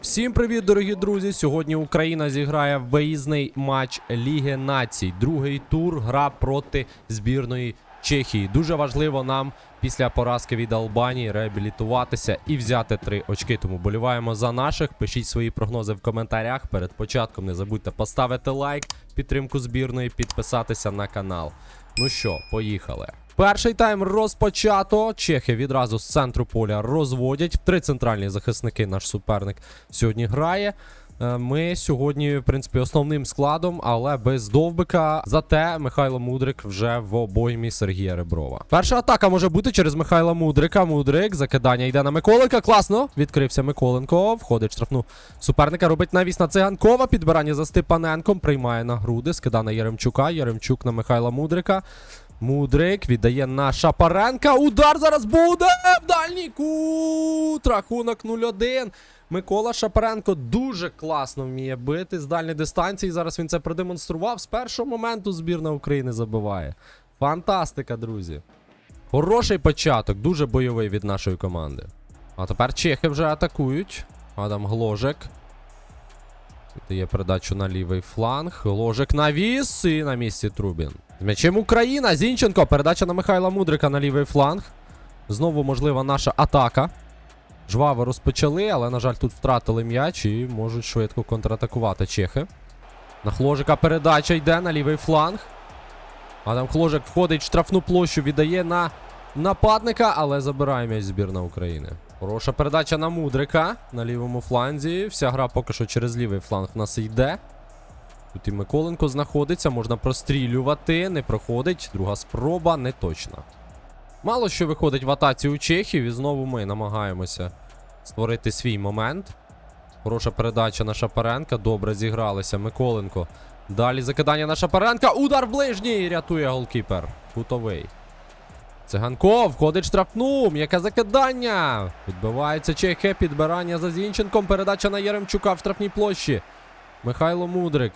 Всім привіт, дорогі друзі! Сьогодні Україна зіграє виїзний матч Ліги Націй. Другий тур гра проти збірної Чехії. Дуже важливо нам після поразки від Албанії реабілітуватися і взяти три очки. Тому боліваємо за наших. Пишіть свої прогнози в коментарях. Перед початком не забудьте поставити лайк, підтримку збірної, підписатися на канал. Ну що, поїхали. Перший тайм розпочато. Чехи відразу з центру поля розводять. Три центральні захисники наш суперник сьогодні грає. Е, Ми сьогодні, в принципі, основним складом, але без довбика. Зате Михайло Мудрик вже в обоймі Сергія Реброва. Перша атака може бути через Михайла Мудрика. Мудрик, закидання йде на Миколенка. Класно. Відкрився Миколенко. Входить в штрафну суперника. Робить навіс на циганкова. Підбирання за Степаненком. Приймає на груди. Скида на Яремчука. Яремчук на Михайла Мудрика. Мудрик віддає на Шапаренка. Удар зараз буде в дальній кут. Рахунок 0-1. Микола Шапаренко дуже класно вміє бити з дальньої дистанції. Зараз він це продемонстрував. З першого моменту збірна України забиває. Фантастика, друзі. Хороший початок, дуже бойовий від нашої команди. А тепер чехи вже атакують. Адам Гложек. Дає передачу на лівий фланг. Гложек навіс і на місці Трубін. З м'ячем Україна. Зінченко. Передача на Михайла Мудрика на лівий фланг. Знову можлива наша атака. Жваво розпочали, але, на жаль, тут втратили м'яч і можуть швидко контратакувати чехи. На Хложика передача йде на лівий фланг. Адам Хложик входить в штрафну площу, віддає на нападника, але забирає м'яч збірна України. Хороша передача на Мудрика на лівому фланзі. Вся гра поки що через лівий фланг в нас йде. Тут і Миколенко знаходиться, можна прострілювати, не проходить. Друга спроба не точна. Мало що виходить в атаці у Чехів, і знову ми намагаємося створити свій момент. Хороша передача на Шапаренка. Добре зігралися. Миколенко. Далі закидання на Шапаренка. Удар ближній. Рятує голкіпер. Кутовий. Циганков входить штрафну. М'яке закидання. Відбивається Чехи. Підбирання за Зінченком. Передача на Яремчука в штрафній площі. Михайло Мудрик.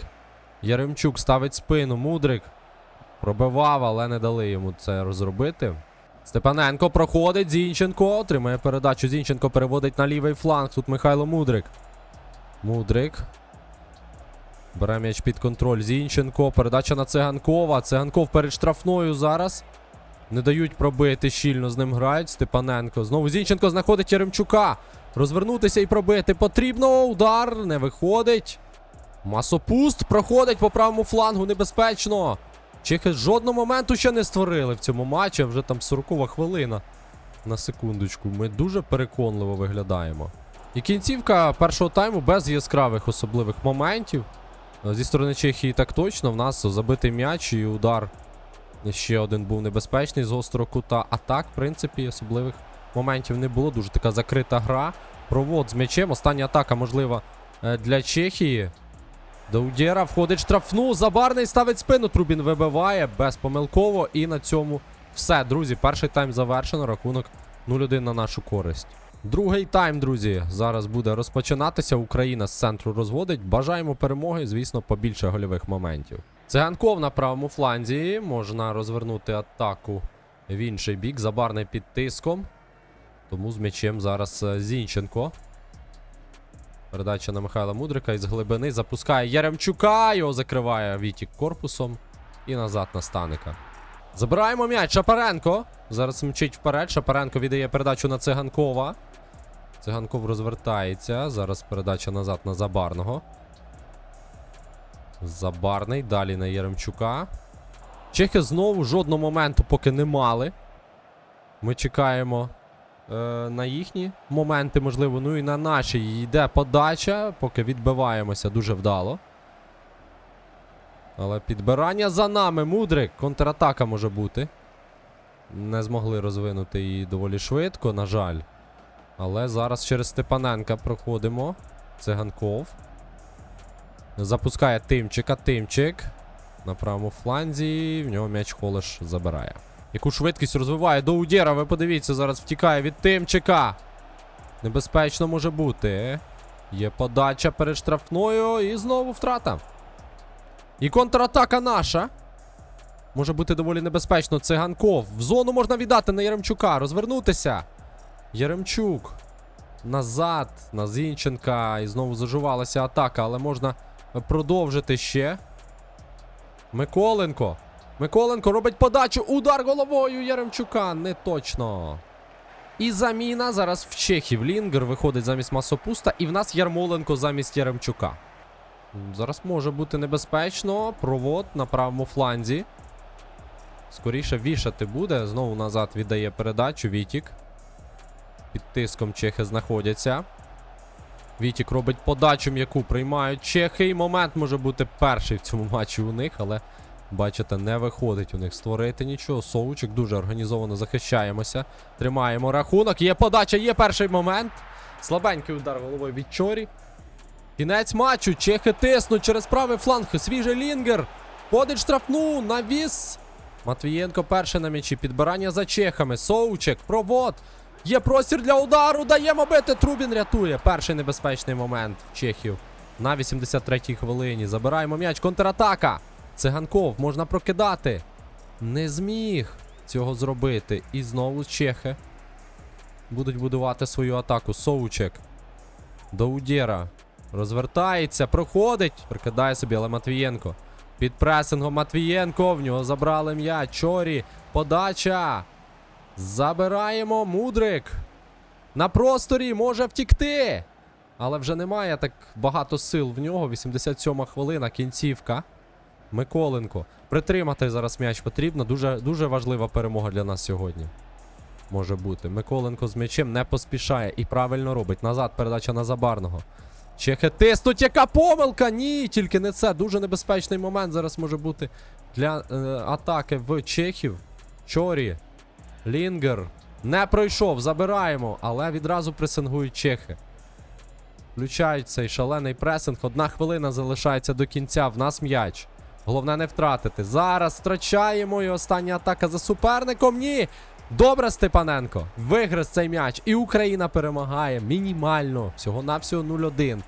Яремчук ставить спину. Мудрик. Пробивав, але не дали йому це розробити. Степаненко проходить. Зінченко. Отримує передачу. Зінченко переводить на лівий фланг. Тут Михайло Мудрик. Мудрик. Бере м'яч під контроль. Зінченко. Передача на Циганкова. Циганков перед штрафною зараз. Не дають пробити щільно з ним грають. Степаненко. Знову Зінченко знаходить Яремчука. Розвернутися і пробити потрібно. Удар не виходить. Масопуст проходить по правому флангу небезпечно. Чехи жодного моменту ще не створили в цьому матчі. Вже там 40 хвилина. На секундочку. Ми дуже переконливо виглядаємо. І кінцівка першого тайму без яскравих особливих моментів. Зі сторони Чехії так точно. В нас забитий м'яч і удар. Ще один був небезпечний з гострого кута. А так, в принципі, особливих моментів не було. Дуже така закрита гра. Провод з м'ячем. Остання атака, можлива, е, для Чехії. Даудєра входить в штрафну. Забарний ставить спину. Трубін вибиває безпомилково. І на цьому все, друзі. Перший тайм завершено. Рахунок 0-1 на нашу користь. Другий тайм, друзі, зараз буде розпочинатися. Україна з центру розводить. Бажаємо перемоги, звісно, побільше гольових моментів. Циганков на правому фланзі. Можна розвернути атаку в інший бік. Забарний під тиском. Тому з м'ячем зараз е, Зінченко. Передача на Михайла Мудрика із глибини запускає Яремчука. Його закриває Вітік корпусом. І назад на Станика. Забираємо м'яч. Шапаренко. Зараз мчить вперед. Шапаренко віддає передачу на Циганкова. Циганков розвертається. Зараз передача назад на Забарного. Забарний. Далі на Яремчука. Чехи знову жодного моменту поки не мали. Ми чекаємо на їхні моменти, можливо. Ну і на наші йде подача. Поки відбиваємося дуже вдало. Але підбирання за нами. Мудрик. Контратака може бути. Не змогли розвинути її доволі швидко, на жаль. Але зараз через Степаненка проходимо. Циганков. Запускає Тимчика. Тимчик. На правому фланзі. В нього м'яч Холеш забирає. Яку швидкість розвиває до Удєра. Ви подивіться, зараз втікає від Тимчика. Небезпечно може бути. Є подача перед штрафною. І знову втрата. І контратака наша. Може бути доволі небезпечно. Циганков. В зону можна віддати на Яремчука. Розвернутися. Яремчук. назад на Зінченка. І знову зажувалася атака, але можна продовжити ще. Миколенко. Миколенко робить подачу. Удар головою Яремчука. Не точно. І заміна зараз в Чехів. Лінгер виходить замість Масопуста. І в нас Ярмоленко замість Яремчука. Зараз може бути небезпечно. Провод на правому фланзі. Скоріше вішати буде. Знову назад віддає передачу. Вітік. Під тиском чехи знаходяться. Вітік робить подачу м'яку. Приймають чехи. І момент може бути перший в цьому матчі у них, але бачите, не виходить у них створити нічого. Соучик дуже організовано захищаємося. Тримаємо рахунок. Є подача, є перший момент. Слабенький удар головою від Чорі. Кінець матчу. Чехи тиснуть через правий фланг. Свіжий лінгер. Ходить штрафну. Навіс. Матвієнко перший на м'ячі. Підбирання за чехами. Соучек. Провод. Є простір для удару. Даємо бити. Трубін рятує. Перший небезпечний момент в Чехів. На 83-й хвилині. Забираємо м'яч. Контратака. Циганков можна прокидати. Не зміг цього зробити. І знову чехи будуть будувати свою атаку. Соучек. До Удєра. Розвертається, проходить. Прикидає собі, але Матвієнко. Під пресингом Матвієнко. В нього забрали м'яч. Чорі. Подача. Забираємо. Мудрик. На просторі може втікти. Але вже немає так багато сил в нього. 87 хвилина, кінцівка. Миколенко. Притримати зараз м'яч потрібно. Дуже, дуже важлива перемога для нас сьогодні. Може бути. Миколенко з м'ячем не поспішає і правильно робить. Назад передача на Забарного. Чехи тиснуть, яка помилка! Ні, тільки не це. Дуже небезпечний момент зараз може бути для е, атаки в Чехів. Чорі. Лінгер. Не пройшов, забираємо, але відразу пресингують чехи. Включають цей шалений пресинг. Одна хвилина залишається до кінця. В нас м'яч. Головне не втратити. Зараз втрачаємо і остання атака за суперником. Ні. Добре, Степаненко. Вигриз цей м'яч. І Україна перемагає мінімально. Всього-навсього 0-1.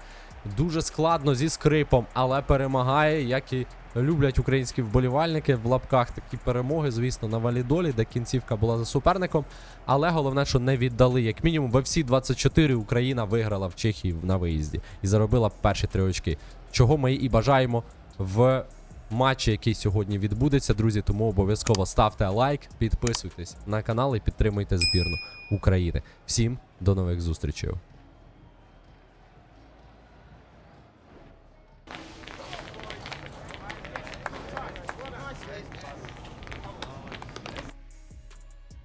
Дуже складно зі скрипом, але перемагає, як і люблять українські вболівальники в лапках такі перемоги, звісно, на валідолі, де кінцівка була за суперником. Але головне, що не віддали. Як мінімум, в FC 24 Україна виграла в Чехії на виїзді і заробила перші три очки. Чого ми і бажаємо в матчі, який сьогодні відбудеться, друзі. Тому обов'язково ставте лайк, підписуйтесь на канал і підтримуйте збірну України. Всім до нових зустрічей.